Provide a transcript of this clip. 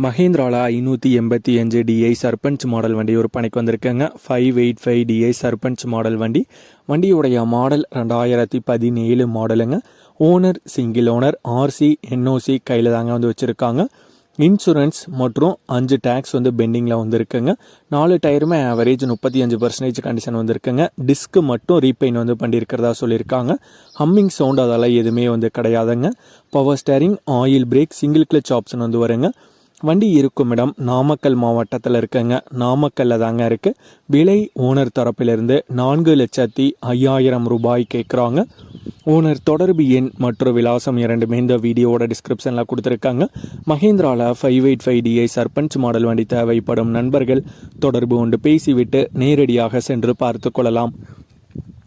மஹேந்திராவில் ஐநூற்றி எண்பத்தி அஞ்சு டிஐ சர்பஞ்ச் மாடல் வண்டி ஒரு பணிக்கு வந்திருக்குங்க. Five eight five DI Sarpanch model வண்டி. வண்டியுடைய மாடல் ரெண்டாயிரத்தி பதினேழு மாடலுங்க. Owner single owner RC NOC கையில் தாங்க வந்து வச்சுருக்காங்க. இன்சூரன்ஸ் மற்றும் அஞ்சு டேக்ஸ் வந்து பெண்டிங்கில் வந்துருக்குங்க. நாலு டயருமே ஆவரேஜ் முப்பத்தி அஞ்சு பர்சன்டேஜ் கண்டிஷன் வந்திருக்குங்க. டிஸ்க்கு மட்டும் ரீபெயின் வந்து பண்ணியிருக்கிறதா சொல்லியிருக்காங்க ஹம்மிங் சவுண்ட் அதெல்லாம் எதுவுமே வந்து கிடையாதுங்க. Power steering oil brake single clutch option வந்து வருங்க. வண்டி இருக்கும் இடம் நாமக்கல் மாவட்டத்தில் இருக்குங்க. நாமக்கல்ல தாங்க இருக்கு. விலை ஓனர் தரப்பிலிருந்து நான்கு லட்சத்தி ஐயாயிரம் ரூபாய் கேட்குறாங்க ஓனர் தொடர்பு எண் மற்றும் விலாசம் இரண்டுமே இந்த வீடியோவோட டிஸ்கிரிப்ஷனில் கொடுத்துருக்காங்க. மஹேந்திராவில் five eight five DI Sarpanch model வண்டி தேவைப்படும் நண்பர்கள் தொடர்பு கொண்டு பேசிவிட்டு நேரடியாக சென்று பார்த்து கொள்ளலாம்.